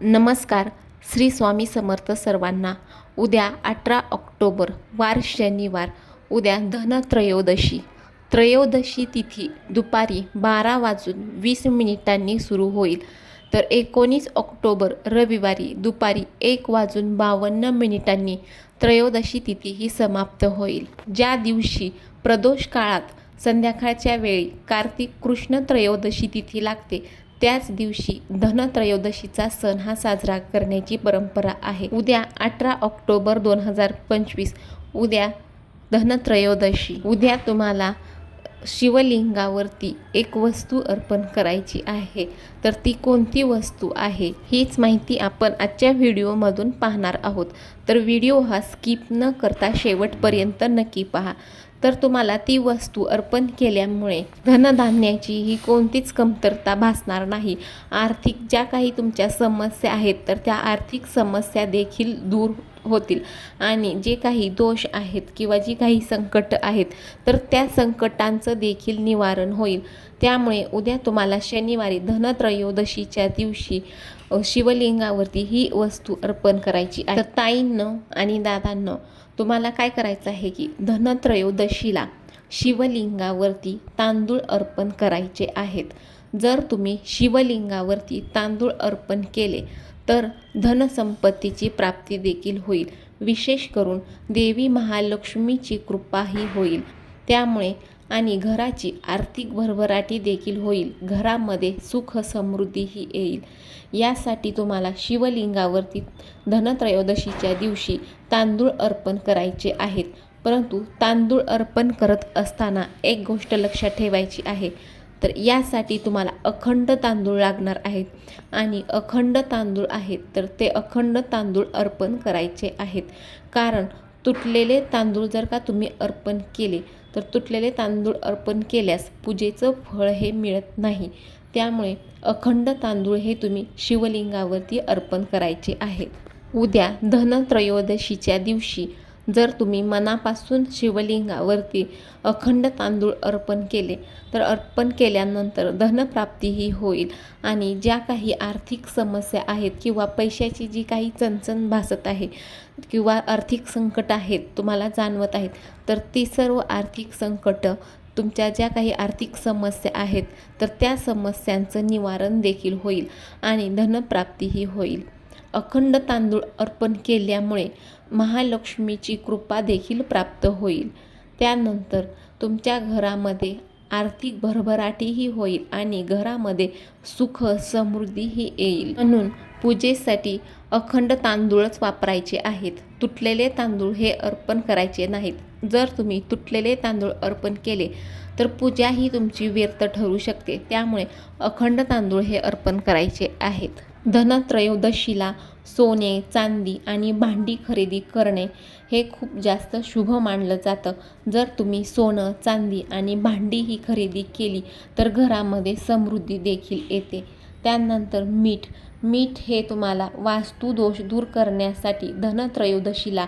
नमस्कार श्री स्वामी समर्थ सर्वांना. उद्या अठरा ऑक्टोबर वार शनिवार. उद्या धनत्रयोदशी. त्रयोदशी तिथी दुपारी बारा वाजून वीस मिनिटांनी सुरू होईल. तर एकोणीस ऑक्टोबर रविवारी दुपारी एक वाजून बावन्न मिनिटांनी त्रयोदशी तिथी ही समाप्त होईल. ज्या दिवशी प्रदोष काळात संध्याकाळच्या वेळी कार्तिक कृष्ण त्रयोदशी तिथी लागते त्याच दिवशी धनत्रयोदशीचा सण हा साजरा करण्याची परंपरा आहे. उद्या अठरा ऑक्टोबर दोन हजार पंचवीस उद्या धनत्रयोदशी. उद्या तुम्हाला शिवलिंगावरती एक वस्तू अर्पण करायची आहे. तर ती कोणती वस्तू आहे हीच माहिती आपण आजच्या व्हिडिओमधून पाहणार आहोत. तर व्हिडिओ हा स्किप न करता शेवटपर्यंत नक्की पहा. तर तुम्हाला ती वस्तू अर्पण केल्यामुळे धनधान्याची ही कोणतीच कमतरता भासणार नाही. आर्थिक ज्या काही तुमच्या समस्या आहेत तर त्या आर्थिक समस्या देखील दूर होतील. आणि जे काही दोष आहेत किंवा जी काही संकट आहेत तर त्या संकटांचं देखील निवारण होईल. त्यामुळे उद्या तुम्हाला शनिवारी धनत्रयोदशीच्या दिवशी शिवलिंगावरती ही वस्तू अर्पण करायची आहे. तर ताईंनं आणि दादांनं तुम्हाला काय करायचं आहे की धनत्रयोदशीला शिवलिंगावरती तांदूळ अर्पण करायचे आहेत. जर तुम्ही शिवलिंगावरती तांदूळ अर्पण केले तर धनसंपत्तीची प्राप्ती देखील होईल. विशेष करून देवी महालक्ष्मीची कृपाही होईल. त्यामुळे आणि घराची आर्थिक भरभराटी देखील होईल. घरामध्ये सुख समृद्धीही येईल. यासाठी तुम्हाला शिवलिंगावरती धनत्रयोदशीच्या दिवशी तांदूळ अर्पण करायचे आहेत. परंतु तांदूळ अर्पण करत असताना एक गोष्ट लक्षात ठेवायची आहे. तर यासाठी तुम्हाला अखंड तांदूळ लागणार आहेत. आणि अखंड तांदूळ आहेत तर ते अखंड तांदूळ अर्पण करायचे आहेत. कारण तुटलेले तांदूळ जर का तुम्ही अर्पण केले तर तुटलेले तांदूळ अर्पण केल्यास पूजेचं फळ हे मिळत नाही. त्यामुळे अखंड तांदूळ हे तुम्ही शिवलिंगावरती अर्पण करायचे आहे. उद्या धनत्रयोदशीच्या दिवशी जर तुम्ही मनापासून शिवलिंगावरती अखंड तांदूळ अर्पण केले तर अर्पण केल्यानंतर धनप्राप्तीही होईल. आणि ज्या काही आर्थिक समस्या आहेत किंवा पैशाची जी काही चणचण भासत आहे किंवा आर्थिक संकट आहेत तुम्हाला जाणवत आहेत तर ती सर्व आर्थिक संकट तुमच्या ज्या काही आर्थिक समस्या आहेत तर त्या समस्यांचं निवारण देखील होईल आणि धनप्राप्तीही होईल. अखंड तांदूळ अर्पण केल्यामुळे महालक्ष्मीची कृपा देखील प्राप्त होईल. त्यानंतर तुमच्या घरामध्ये आर्थिक भरभराटीही होईल आणि घरामध्ये सुख समृद्धीही येईल. म्हणून पूजेसाठी अखंड तांदूळच वापरायचे आहेत. तुटलेले तांदूळ हे अर्पण करायचे नाहीत. जर तुम्ही तुटलेले तांदूळ अर्पण केले तर पूजा ही तुमची व्यर्थ ठरू शकते. त्यामुळे अखंड तांदूळ हे अर्पण करायचे आहेत. धनत्रयोदशीला सोने चांदी आणि भांडी खरेदी करणे हे खूप जास्त शुभ मानलं जातं. जर तुम्ही सोनं चांदी आणि भांडी ही खरेदी केली तर घरामध्ये समृद्धी देखील येते. त्यानंतर मीठ. मीठ हे तुम्हाला वास्तुदोष दूर करण्यासाठी धनत्रयोदशीला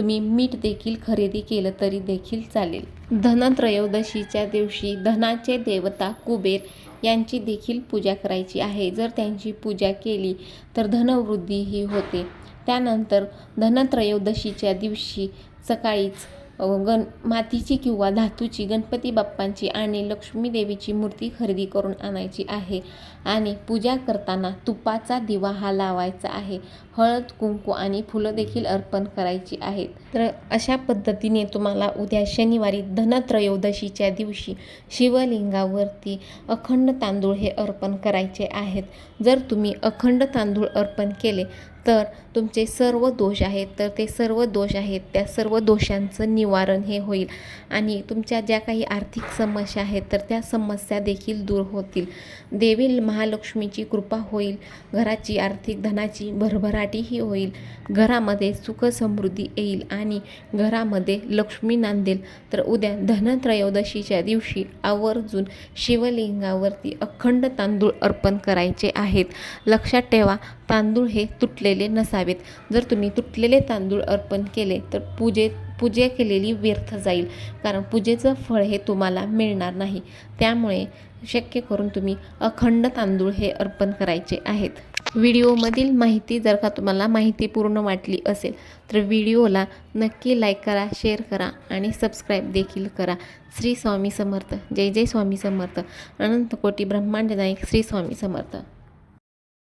तुम्ही मीठ देखील खरेदी केलं तरी देखील चालेल. धनत्रयोदशीच्या दिवशी धनाचे देवता कुबेर यांची देखील पूजा करायची आहे. जर त्यांची पूजा केली तर धनवृद्धीही होते. त्यानंतर धनत्रयोदशीच्या दिवशी सकाळीच गण मातीची किंवा धातूची गणपती बाप्पांची आणि लक्ष्मी देवीची मूर्ती खरेदी करून आणायची आहे. आणि पूजा करताना तुपाचा दिवा हा लावायचा आहे. हळद कुंकू आणि फुलं देखील अर्पण करायची आहेत. तर अशा पद्धतीने तुम्हाला उद्या शनिवारी धनत्रयोदशीच्या दिवशी शिवलिंगावरती अखंड तांदूळ हे अर्पण करायचे आहेत. जर तुम्ही अखंड तांदूळ अर्पण केले तर तुमचे सर्व दोष आहेत तर ते सर्व दोष आहेत त्या सर्व दोषांचं निवारण हे होईल. आणि तुमच्या ज्या काही आर्थिक समस्या आहेत तर त्या समस्या देखील दूर होतील. देवी महालक्ष्मीची कृपा होईल घराची आर्थिक धनाची भरभराटीही होईल घरामध्ये सुख समृद्धी येईल आणि घरामध्ये लक्ष्मी नांदेल. तर उद्या धनत्रयोदशीच्या दिवशी आवर्जून शिवलिंगावरती अखंड तांदूळ अर्पण करायचे आहेत. लक्षात ठेवा तांदूळ हे तुटलेले नसावेत. जर तुम्ही तुटलेले तांदूळ अर्पण केले तर पूजेत पूजा केलेली व्यर्थ जाईल कारण पूजेचं फळ हे तुम्हाला मिळणार नाही. त्यामुळे शक्य करून तुम्ही अखंड तांदूळ हे अर्पण करायचे आहेत. व्हिडिओमधील माहिती जर का तुम्हाला माहितीपूर्ण वाटली असेल तर व्हिडिओला नक्की लाईक करा शेअर करा आणि सबस्क्राईब देखील करा. श्री स्वामी समर्थ. जय जय स्वामी समर्थ. अनंत कोटी ब्रह्मांड नायक श्री स्वामी समर्थ.